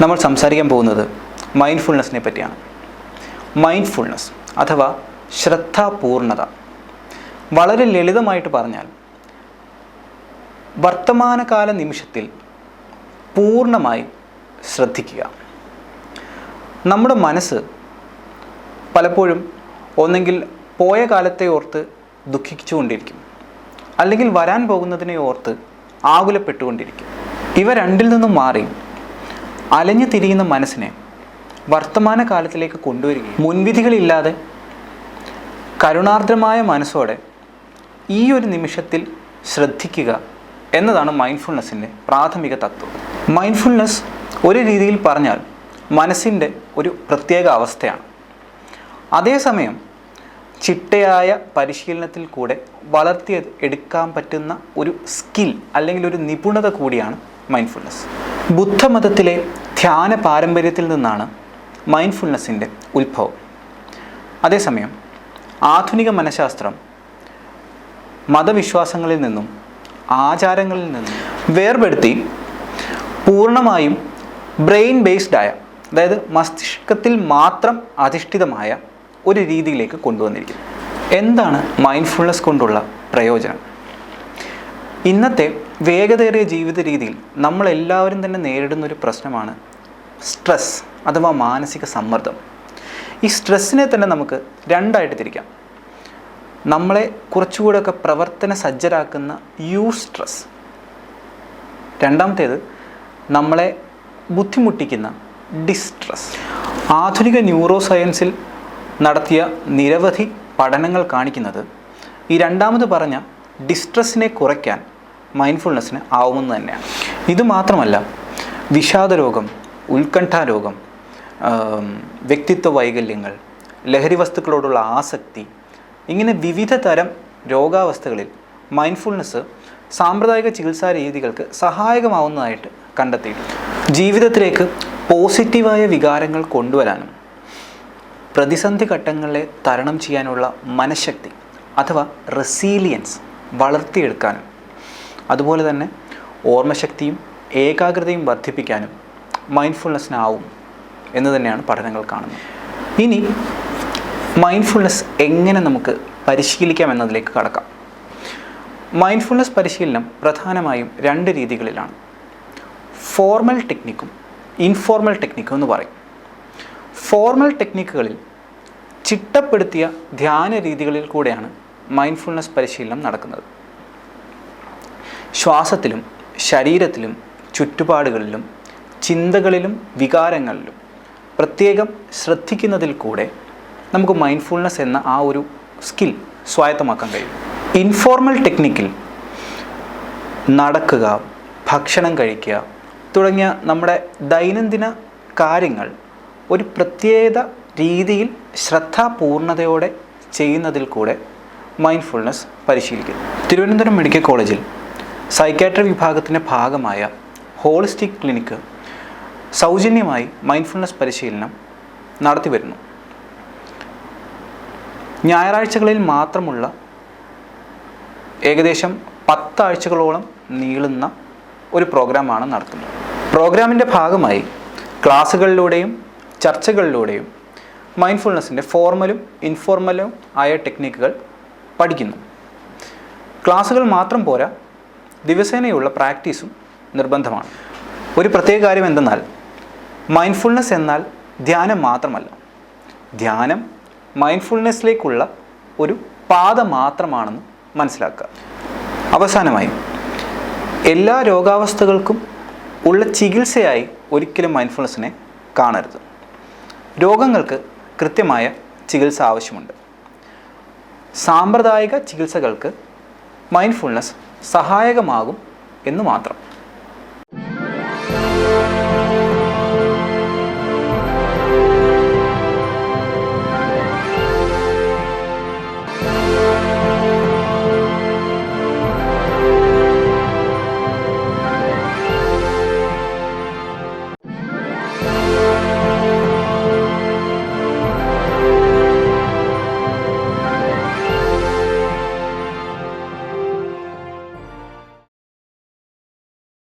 നമ്മൾ സംസാരിക്കാൻ പോകുന്നത് മൈൻഡ്ഫുൾനെസ്സിനെ പറ്റിയാണ്. മൈൻഡ്ഫുൾനെസ് അഥവാ ശ്രദ്ധാപൂർണത. വളരെ ലളിതമായിട്ട് പറഞ്ഞാൽ വർത്തമാനകാല നിമിഷത്തിൽ പൂർണമായി ശ്രദ്ധിക്കുക. നമ്മുടെ മനസ്സ് പലപ്പോഴും ഒന്നെങ്കിൽ പോയ കാലത്തെ ഓർത്ത് ദുഃഖിച്ചുകൊണ്ടിരിക്കും. അല്ലെങ്കിൽ വരാൻ പോകുന്നതിനെ ഓർത്ത് ആകുലപ്പെട്ടുകൊണ്ടിരിക്കും. ഇവ രണ്ടിൽ നിന്നും മാറി അലഞ്ഞു തിരിയുന്ന മനസ്സിനെ വർത്തമാന കാലത്തിലേക്ക് കൊണ്ടുവരികയും മുൻവിധികളില്ലാതെ കരുണാർദ്രമായ മനസ്സോടെ ഈ ഒരു നിമിഷത്തിൽ ശ്രദ്ധിക്കുക എന്നതാണ് മൈൻഡ്ഫുൾനെസ്സിന്റെ പ്രാഥമിക തത്വം. മൈൻഡ്ഫുൾനെസ് ഒരു രീതിയിൽ പറഞ്ഞാൽ മനസ്സിന്റെ ഒരു പ്രത്യേക അവസ്ഥയാണ്. അതേസമയം ചിട്ടയായ പരിശീലനത്തിൽ കൂടെ വളർത്തിയത് എടുക്കാൻ പറ്റുന്ന ഒരു സ്കിൽ അല്ലെങ്കിൽ ഒരു നിപുണത കൂടിയാണ് മൈൻഡ്ഫുൾനെസ് ബുദ്ധമതത്തിലെ ധ്യാന പാരമ്പര്യത്തിൽ നിന്നാണ് മൈൻഡ്ഫുൾനെസ്സിന്റെ ഉത്ഭവം. അതേസമയം ആധുനിക മനഃശാസ്ത്രം മതവിശ്വാസങ്ങളിൽ നിന്നും ആചാരങ്ങളിൽ നിന്നും വേർപെടുത്തി പൂർണമായും ബ്രെയിൻ ബേസ്ഡായ അതായത് മസ്തിഷ്കത്തിൽ മാത്രം അധിഷ്ഠിതമായ ഒരു രീതിയിലേക്ക് കൊണ്ടുവന്നിരിക്കുന്നു. എന്താണ് മൈൻഡ്ഫുൾനെസ് കൊണ്ടുള്ള പ്രയോജനം? ഇന്നത്തെ വേഗതയേറിയ ജീവിത രീതിയിൽ നമ്മളെല്ലാവരും തന്നെ നേരിടുന്ന ഒരു പ്രശ്നമാണ് സ്ട്രെസ് അഥവാ മാനസിക സമ്മർദ്ദം. ഈ സ്ട്രെസ്സിനെ തന്നെ നമുക്ക് രണ്ടായിട്ട് തിരിക്കാം. നമ്മളെ കുറച്ചുകൂടെയൊക്കെ പ്രവർത്തന സജ്ജരാക്കുന്ന യൂ സ്ട്രെസ് രണ്ടാമത്തേത് നമ്മളെ ബുദ്ധിമുട്ടിക്കുന്ന ഡിസ്ട്രെസ് ആധുനിക ന്യൂറോ സയൻസിൽ നടത്തിയ നിരവധി പഠനങ്ങൾ കാണിക്കുന്നത് ഈ രണ്ടാമത് പറഞ്ഞ ഡിസ്ട്രെസ്സിനെ കുറയ്ക്കാൻ മൈൻഡ്ഫുൾനെസ്സിന് ആവുമെന്ന് തന്നെയാണ്. ഇത് മാത്രമല്ല വിഷാദരോഗം ഉത്കണ്ഠാരോഗം വ്യക്തിത്വ വൈകല്യങ്ങൾ ലഹരി വസ്തുക്കളോടുള്ള ആസക്തി ഇങ്ങനെ വിവിധ തരം രോഗാവസ്ഥകളിൽ മൈൻഡ്ഫുൾനെസ് സാമ്പ്രദായിക ചികിത്സാ രീതികൾക്ക് സഹായകമാവുന്നതായിട്ട് കണ്ടെത്തിയിട്ടുണ്ട്. ജീവിതത്തിലേക്ക് പോസിറ്റീവായ വികാരങ്ങൾ കൊണ്ടുവരാനും പ്രതിസന്ധി ഘട്ടങ്ങളെ തരണം ചെയ്യാനുള്ള മനഃശക്തി അഥവാ റെസീലിയൻസ് വളർത്തിയെടുക്കാനും അതുപോലെ തന്നെ ഓർമ്മശക്തിയും ഏകാഗ്രതയും വർദ്ധിപ്പിക്കാനും മൈൻഡ്ഫുൾനെസ്സിനാവും എന്ന് തന്നെയാണ് പഠനങ്ങൾ കാണുന്നത്. ഇനി മൈൻഡ്ഫുൾനെസ് എങ്ങനെ നമുക്ക് പരിശീലിക്കാം എന്നതിലേക്ക് കടക്കാം. മൈൻഡ്ഫുൾനെസ് പരിശീലനം പ്രധാനമായും രണ്ട് രീതികളിലാണ്. ഫോർമൽ ടെക്നിക്കും ഇൻഫോർമൽ ടെക്നിക്കും എന്ന് പറയും. ഫോർമൽ ടെക്നിക്കുകളിൽ ചിട്ടപ്പെടുത്തിയ ധ്യാന രീതികളിൽ കൂടെയാണ് മൈൻഡ്ഫുൾനെസ് പരിശീലനം നടക്കുന്നത്. ശ്വാസത്തിലും ശരീരത്തിലും ചുറ്റുപാടുകളിലും ചിന്തകളിലും വികാരങ്ങളിലും പ്രത്യേകം ശ്രദ്ധിക്കുന്നതിൽ കൂടെ നമുക്ക് മൈൻഡ്ഫുൾനെസ് എന്ന ആ ഒരു സ്കിൽ സ്വായത്തമാക്കാൻ കഴിയും. ഇൻഫോർമൽ ടെക്നിക്കിൽ നടക്കുക ഭക്ഷണം കഴിക്കുക തുടങ്ങിയ നമ്മുടെ ദൈനംദിന കാര്യങ്ങൾ ഒരു പ്രത്യേക രീതിയിൽ ശ്രദ്ധാപൂർണതയോടെ ചെയ്യുന്നതിൽ കൂടെ മൈൻഡ്ഫുൾനെസ് പരിശീലിക്കുന്നു തിരുവനന്തപുരം മെഡിക്കൽ കോളേജിൽ സൈക്കാട്രി വിഭാഗത്തിന്റെ ഭാഗമായ ഹോളിസ്റ്റിക് ക്ലിനിക്ക് സൗജന്യമായി മൈൻഡ്ഫുൾനെസ് പരിശീലനം നടത്തി വരുന്നു. ഞായറാഴ്ചകളിൽ മാത്രമുള്ള ഏകദേശം പത്താഴ്ചകളോളം നീളുന്ന ഒരു പ്രോഗ്രാമാണ് നടത്തുന്നത്. പ്രോഗ്രാമിന്റെ ഭാഗമായി ക്ലാസ്സുകളിലൂടെയും ചർച്ചകളിലൂടെയും മൈൻഡ്ഫുൾനെസ്സിന്റെ ഫോർമലും ഇൻഫോർമലും ആയ ടെക്നിക്കുകൾ പഠിക്കുന്നു. ക്ലാസ്സുകൾ മാത്രം പോരാ ദിവസേനയുള്ള പ്രാക്ടീസും നിർബന്ധമാണ്. ഒരു പ്രത്യേക കാര്യം എന്തെന്നാൽ മൈൻഡ്ഫുൾനെസ് എന്നാൽ ധ്യാനം മാത്രമല്ല. ധ്യാനം മൈൻഡ്ഫുൾനെസ്സിലേക്കുള്ള ഒരു പാത മാത്രമാണെന്ന് മനസ്സിലാക്കുക. അവസാനമായി എല്ലാ രോഗാവസ്ഥകൾക്കും ഉള്ള ചികിത്സയായി ഒരിക്കലും മൈൻഡ്ഫുൾനെസ്സിനെ കാണരുത്. രോഗങ്ങൾക്ക് കൃത്യമായ ചികിത്സ ആവശ്യമുണ്ട്. സാമ്പ്രദായിക ചികിത്സകൾക്ക് മൈൻഡ്ഫുൾനെസ് സഹായകമാകും എന്ന് മാത്രം.